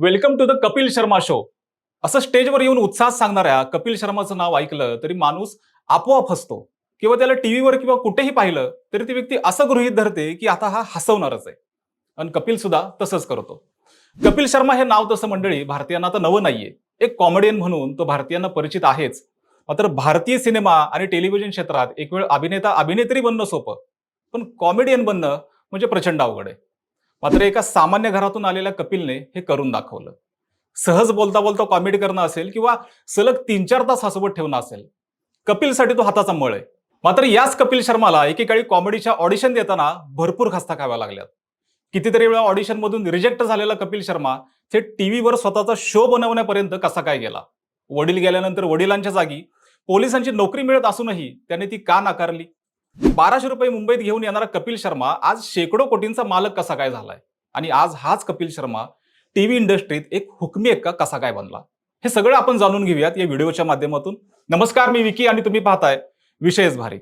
Welcome to the Kapil Sharma show असं स्टेजवर येऊन उत्साहात सांगणाऱ्या कपिल शर्माचं नाव ऐकलं तरी माणूस आपोआप हसतो. किंवा त्याला टीव्हीवर किंवा कुठेही पाहिलं तरी ती व्यक्ती असं गृहीत धरते की आता हा हसवणारच आहे. आणि कपिल सुद्धा तसंच करतो. कपिल शर्मा हे नाव तसं मंडळी भारतीयांना तर नवं नाहीये. एक कॉमेडियन म्हणून तो भारतीयांना परिचित आहेच. मात्र भारतीय सिनेमा आणि टेलिव्हिजन क्षेत्रात एक वेळ अभिनेता अभिनेत्री बनणं सोपं. पण कॉमेडियन बनणं म्हणजे प्रचंड अवघड आहे. मात्र एका सामान्य घरातून आलेल्या कपिलने हे करून दाखवलं. सहज बोलता बोलता कॉमेडी करणं असेल किंवा सलग तीन चार तास हसवत ठेवणं असेल कपिलसाठी तो हाताचा मळ आहे. मात्र याच कपिल शर्माला एकेकाळी कॉमेडीच्या ऑडिशन देताना भरपूर खस्ता खाव्या लागल्यात. कितीतरी वेळा ऑडिशन मधून रिजेक्ट झालेला कपिल शर्मा थेट टीव्हीवर स्वतःचा शो बनवण्यापर्यंत कसा काय गेला? वडील गेल्यानंतर वडिलांच्या जागी पोलिसांची नोकरी मिळत असूनही त्याने ती का नाकारली? बाराशे रुपये मुंबईत घेऊन येणारा कपिल शर्मा आज शेकडो कोटींचा मालक कसा काय झालाय? आणि आज हाच कपिल शर्मा टीव्ही इंडस्ट्रीत एक हुकमी एक्का कसा काय बनला? हे सगळं आपण जाणून घेऊयात या व्हिडिओच्या माध्यमातून. नमस्कार मी विकी आणि तुम्ही पाहताय विषयच भारी.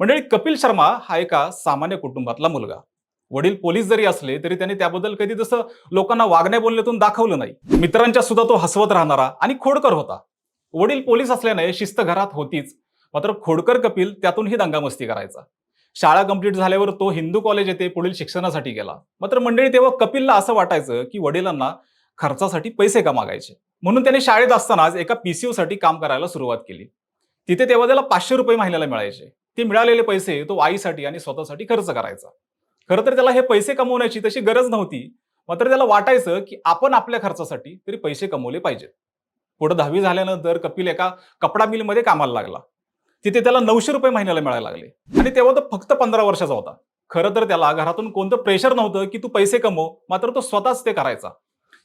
मंडळी कपिल शर्मा हा एका सामान्य कुटुंबातला मुलगा. वडील पोलीस जरी असले तरी त्याने त्याबद्दल कधी तसं लोकांना वागण्या बोलण्यातून दाखवलं नाही मित्रांच्या सुद्धा तो हसवत राहणारा आणि खोडकर होता. वडील पोलीस असल्याने शिस्त घरात होतीच. मात्र खोडकर कपिल त्यातूनही दंगामस्ती करायचा. शाळा कंप्लीट झाल्यावर तो हिंदू कॉलेज येथे पुढील शिक्षणासाठी गेला. मात्र मंडळी तेव्हा कपिलला असं वाटायचं की वडिलांना खर्चासाठी पैसे का मागायचे? म्हणून त्याने शाळेत असतानाच एका पीसीओ साठी काम करायला सुरुवात केली. तिथे तेव्हा त्याला पाचशे रुपये महिन्याला मिळायचे. ते मिळालेले पैसे तो आईसाठी आणि स्वतःसाठी खर्च करायचा. खरं तर त्याला हे पैसे कमवण्याची तशी गरज नव्हती. मात्र त्याला वाटायचं की आपण आपल्या खर्चासाठी तरी पैसे कमवले पाहिजेत. पुढे दहावी झाल्यानंतर कपिल एका कपडा मिलमध्ये कामाला लागला. तिथे त्याला नऊशे रुपये महिन्याला मिळायला लागले. आणि तेव्हा तो फक्त पंधरा वर्षाचा होता. खरं तर त्याला घरातून कोणतं प्रेशर नव्हतं की तू पैसे कमव मात्र तो स्वतःच ते करायचा.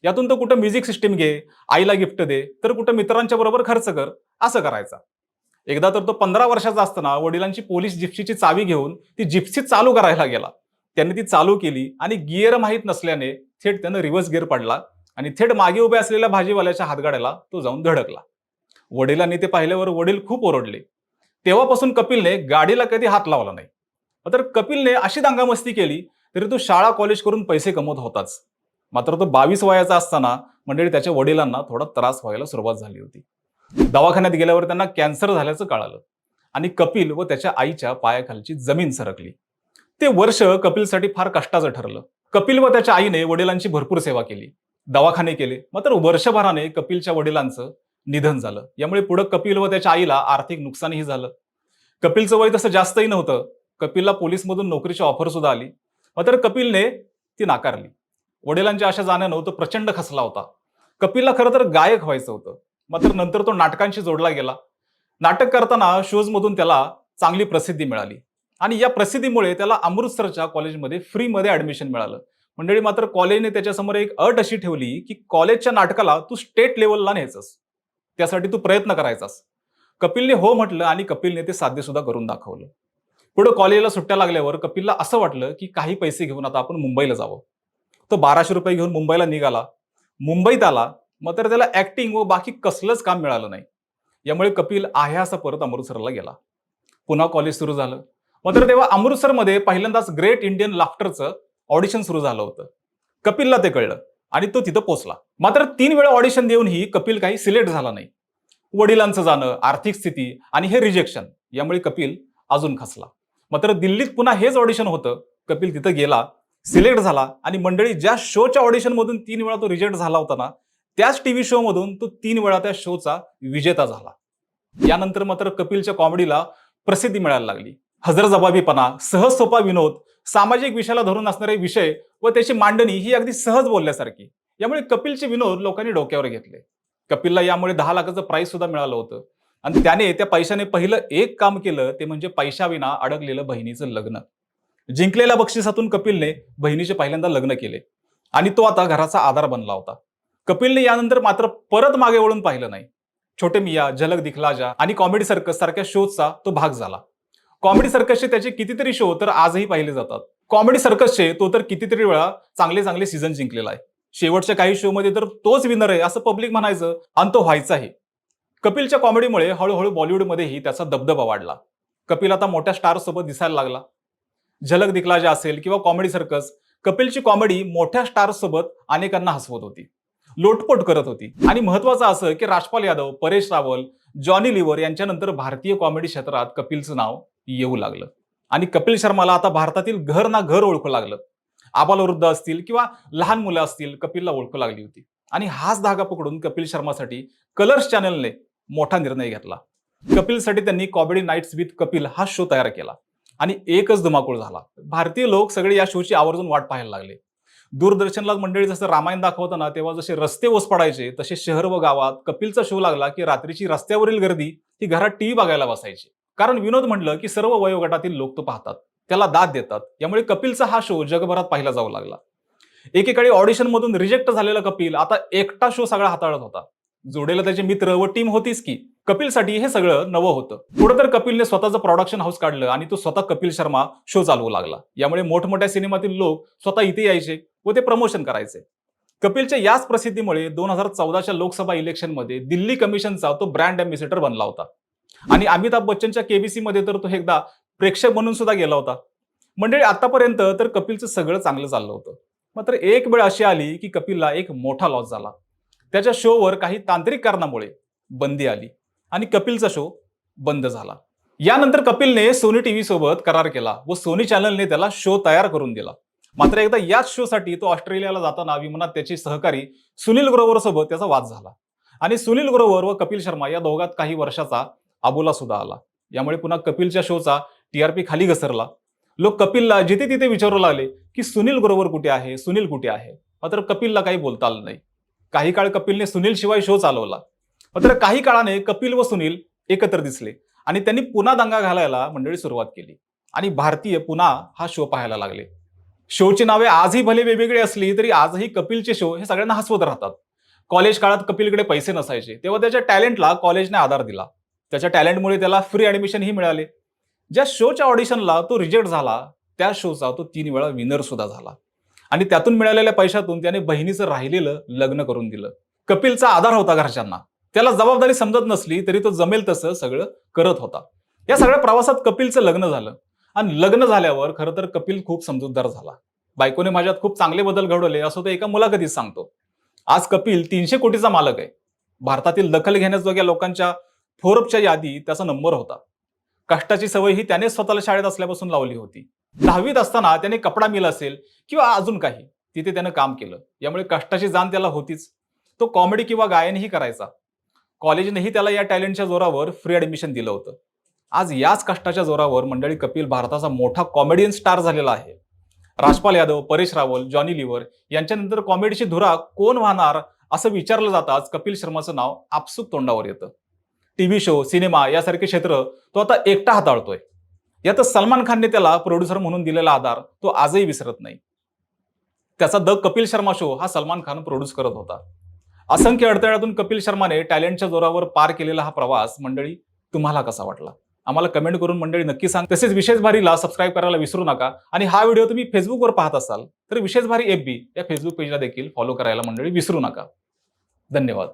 यातून तो कुठं म्युझिक सिस्टीम घे आईला गिफ्ट दे तर कुठं मित्रांच्या बरोबर खर्च कर असं करायचा. एकदा तर तो पंधरा वर्षाचा असताना वडिलांची पोलीस जिप्सीची चावी घेऊन ती जिप्सी चालू करायला गेला. त्याने ती चालू केली आणि गिअर माहीत नसल्याने थेट त्यानं रिव्हर्स गिअर पडला आणि थेट मागे उभे असलेल्या भाजीवाल्याच्या हातगाड्याला तो जाऊन धडकला. वडिलांनी ते पाहिल्यावर वडील खूप ओरडले. तेव्हापासून कपिलने गाडीला कधी हात लावला नाही. तर कपिलने अशी दांगामस्ती केली तरी तो शाळा कॉलेज करून पैसे कमवत होताच. मात्र तो बावीस वयाचा असताना मंडळी त्याच्या वडिलांना थोडा त्रास व्हायला सुरुवात झाली होती. दवाखान्यात गेल्यावर त्यांना कॅन्सर झाल्याचं कळालं आणि कपिल व त्याच्या आईच्या पायाखालची जमीन सरकली. ते वर्ष कपिलसाठी फार कष्टाचं ठरलं. कपिल व त्याच्या आईने वडिलांची भरपूर सेवा केली. दवाखाने केले. मात्र वर्षभराने कपिलच्या वडिलांचं निधन झालं. यामुळे पुढे कपिल व त्याच्या आईला आर्थिक नुकसानही झालं. कपिलचं वय तसं जास्तही नव्हतं. कपिलला पोलीसमधून नोकरीची ऑफर सुद्धा आली. मात्र कपिलने ती नाकारली. वडिलांच्या अशा जाण्यानं तो प्रचंड खसला होता. कपिलला खरं तर गायक व्हायचं होतं. मात्र नंतर तो नाटकांशी जोडला गेला. नाटक करताना शोज मधून त्याला चांगली प्रसिद्धी मिळाली. आणि या प्रसिद्धीमुळे त्याला अमृतसरच्या कॉलेजमध्ये फ्रीमध्ये ऍडमिशन मिळालं. मंडळी मात्र कॉलेजने त्याच्यासमोर एक अट अशी ठेवली की कॉलेजच्या नाटकाला तू स्टेट लेवलला न्यायचंस. त्यासाठी तू प्रयत्न करायचास. कपिलने हो म्हटलं आणि कपिलने ते साध्य सुद्धा करून दाखवलं. पुढे कॉलेजला सुट्ट्या लागल्यावर कपिलला असं वाटलं की काही पैसे घेऊन आता आपण मुंबईला जावं. तो बाराशे रुपये घेऊन मुंबईला निघाला. मुंबईत आला मात्र त्याला ऍक्टिंग व बाकी कसलंच काम मिळालं नाही. यामुळे कपिल आहे असा परत अमृतसरला गेला. पुन्हा कॉलेज सुरू झालं. मात्र तेव्हा अमृतसरमध्ये पहिल्यांदाच ग्रेट इंडियन लाफ्टरचं ऑडिशन सुरू झालं होतं. कपिलला ते कळलं. आणि तो तिथं पोचला. मात्र तीन वेळा ऑडिशन देऊनही कपिल काही सिलेक्ट झाला नाही. वडिलांचं जाणं आर्थिक स्थिती आणि हे रिजेक्शन यामुळे कपिल अजून खसला मात्र दिल्लीत पुन्हा हेच ऑडिशन होतं. कपिल तिथं गेला सिलेक्ट झाला आणि मंडळी ज्या शोच्या ऑडिशन मधून तीन वेळा तो रिजेक्ट झाला होता ना त्याच टीव्ही शो मधून तो तीन वेळा त्या शोचा विजेता झाला. यानंतर मात्र कपिलच्या कॉमेडीला प्रसिद्धी मिळायला लागली. हजरजबाबीपणा सहज सोपा विनोद सामाजिक विषयाला धरून असणारे विषय व त्याची मांडणी ही अगदी सहज बोलल्यासारखी. यामुळे कपिलचे विनोद लोकांनी डोक्यावर घेतले. कपिलला यामुळे दहा लाखाचं प्राईज सुद्धा मिळालं होतं. आणि त्याने त्या पैशाने पहिलं एक काम केलं ते म्हणजे पैशाविना अडकलेलं बहिणीचं लग्न. जिंकलेल्या बक्षिसातून कपिलने बहिणीचे पहिल्यांदा लग्न केले. आणि तो आता घराचा आधार बनला होता. कपिलने यानंतर मात्र परत मागे वळून पाहिलं नाही. छोटे मिया झलक दिखला जा आणि कॉमेडी सर्कस सारख्या शोजचा तो भाग झाला. कॉमेडी सर्कसचे त्याचे कितीतरी शो तर आजही पाहिले जातात. कॉमेडी सर्कसचे तो तर कितीतरी वेळा चांगले चांगले सीझन जिंकलेला आहे. शेवटच्या काही शो मध्ये तर तोच विनर आहे असं पब्लिक म्हणायचं आणि तो व्हायचाही कपिलच्या कॉमेडीमुळे हळूहळू बॉलिवूडमध्येही त्याचा दबदबा वाढला. कपिल आता मोठ्या स्टार सोबत दिसायला लागला. झलक दिखला जे असेल किंवा कॉमेडी सर्कस कपिलची कॉमेडी मोठ्या स्टार सोबत अनेकांना हसवत होती. लोटपोट करत होती. आणि महत्वाचं असं की राजपाल यादव परेश रावल जॉनी लिव्हर यांच्यानंतर भारतीय कॉमेडी क्षेत्रात कपिलचं नाव येऊ लागलं. आणि कपिल शर्माला आता भारतातील घर ना घर ओळखू लागलं. आबालवृद्ध असतील किंवा लहान मुलं असतील कपिलला ओळखू लागली होती. आणि हाच धागा पकडून कपिल शर्मासाठी कलर्स चॅनलने मोठा निर्णय घेतला. कपिलसाठी त्यांनी कॉमेडी नाईट्स विथ कपिल हा शो तयार केला. आणि एकच धुमाकूळ झाला. भारतीय लोक सगळे या शोची आवर्जून वाट पाहायला लागले. दूरदर्शनला मंडळी जसं रामायण दाखवतं ना तेव्हा जसे रस्ते ओस पडायचे तसे शहर व गावात कपिलचा शो लागला की रात्रीची रस्त्यावरील गर्दी ही घरात टीव्ही बघायला बसायची. कारण विनोद म्हणलं की सर्व वयोगटातील लोक तो पाहतात. त्याला दाद देतात. यामुळे कपिलचा हा शो जगभरात पाहिला जाऊ लागला. एकेकाळी ऑडिशन मधून रिजेक्ट झालेला कपिल आता एकटा शो सगळा हाताळत होता. जोडेला त्याचे मित्र व टीम होतीच की. कपिलसाठी हे सगळं नवं होतं. पुढे तर कपिलने स्वतःचं प्रोडक्शन हाऊस काढलं आणि तो स्वतः कपिल शर्मा शो चालवू लागला. यामुळे मोठमोठ्या सिनेमातील लोक स्वतः इथे यायचे व ते प्रमोशन करायचे. कपिलच्या याच प्रसिद्धीमुळे दोन हजार चौदाच्या लोकसभा इलेक्शनमध्ये दिल्ली कमिशनचा तो ब्रँड अँबॅसिडर बनला होता. आणि अमिताभ बच्चनच्या केबीसी मध्ये तर तो एकदा प्रेक्षक म्हणून सुद्धा गेला होता. मंडळी आतापर्यंत तर कपिलचं सगळं चांगलं चाललं होतं. मात्र एक वेळ अशी आली की कपिलला एक मोठा लॉस झाला. त्याच्या शोवर काही तांत्रिक कारणामुळे बंदी आली आणि कपिलचा शो बंद झाला. यानंतर कपिलने सोनी टीव्ही सोबत करार केला व सोनी चॅनलने त्याला शो तयार करून दिला. मात्र एकदा याच शोसाठी तो ऑस्ट्रेलियाला जाताना विमानात त्याचे सहकारी सुनील ग्रोवर सोबत त्याचा वाद झाला. आणि सुनील ग्रोवर व कपिल शर्मा या दोघात काही वर्षाचा आबोला सुद्धा आला. यामुळे पुन्हा कपिलच्या शोचा पी खाली घसरला. लोक कपिलला जिथे तिथे विचारू लागले की सुनील ग्रोवर कुठे आहे सुनील कुठे आहे? मात्र कपिलला काही बोलता आलं नाही. काही काळ कपिलने सुनील शिवाय शो चालवला. मात्र काही काळाने कपिल व सुनील एकत्र दिसले आणि त्यांनी पुन्हा दंगा घालायला मंडळी सुरुवात केली आणि भारतीय पुन्हा हा शो पाहायला लागले. शोची नावे आजही भले वेगवेगळी असली तरी आजही कपिलचे शो हे सगळ्यांना हसवत राहतात. कॉलेज काळात कपिलकडे पैसे नसायचे. तेव्हा त्याच्या टॅलेंटला कॉलेजने आधार दिला. त्याच्या टॅलेंटमुळे त्याला फ्री ऍडमिशन ही मिळाले. ज्या शोच्या ऑडिशनला तो रिजेक्ट झाला त्या शोचा तो तीन वेळा विनर सुद्धा झाला. आणि त्यातून मिळालेल्या पैशातून त्याने बहिणीचं राहिलेलं लग्न करून दिलं. कपिलचा आधार होता घरच्यांना. त्याला जबाबदारी समजत नसली तरी तो जमेल तसं सगळं करत होता. या सगळ्या प्रवासात कपिलचं लग्न झालं. आणि लग्न झाल्यावर खरं तर कपिल खूप समजूतदार झाला. बायकोने माझ्यात खूप चांगले बदल घडवले असं तो एका मुलाखतीत सांगतो. आज कपिल तीनशे कोटीचा मालक आहे. भारतातील दखल घेण्याजोग्या लोकांच्या फोरबच्या यादी त्याचा नंबर होता. कष्टाची सवय ही त्याने स्वतःला शाळेत असल्यापासून लावली होती. दहावीत असताना त्याने कपडा मिल असेल किंवा अजून काही तिथे त्यानं काम केलं. यामुळे कष्टाची जाण त्याला होतीच. तो कॉमेडी किंवा गायनही करायचा. कॉलेजनेही त्याला या टॅलेंटच्या जोरावर फ्री ऍडमिशन दिलं होतं. आज याच कष्टाच्या जोरावर मंडळी कपिल भारताचा मोठा कॉमेडियन स्टार झालेला आहे. राजपाल यादव परेश रावल जॉनी लिव्हर यांच्यानंतर कॉमेडीची धुरा कोण वाहणार असं विचारलं जाताच कपिल शर्माचं नाव आपसूक तोंडावर येतं. टीव्ही शो सिनेमा यासारखे क्षेत्र तो आता एकटा हाताळतोय. यातच सलमान खानने त्याला प्रोड्युसर म्हणून दिलेला आधार तो आजही विसरत नाही. त्याचा द कपिल शर्मा शो हा सलमान खान प्रोड्यूस करत होता. असंख्य अडथळ्यातून कपिल शर्माने टॅलेंटच्या जोरावर पार केलेला हा प्रवास मंडळी तुम्हाला कसा वाटला? आम्हाला कमेंट करून मंडळी नक्की सांग. तसेच विशेष भारीला सबस्क्राईब करायला विसरू नका. आणि हा व्हिडिओ तुम्ही फेसबुकवर पाहत असाल तर विशेष भारी एफ बी या फेसबुक पेजला देखील फॉलो करायला मंडळी विसरू नका. धन्यवाद.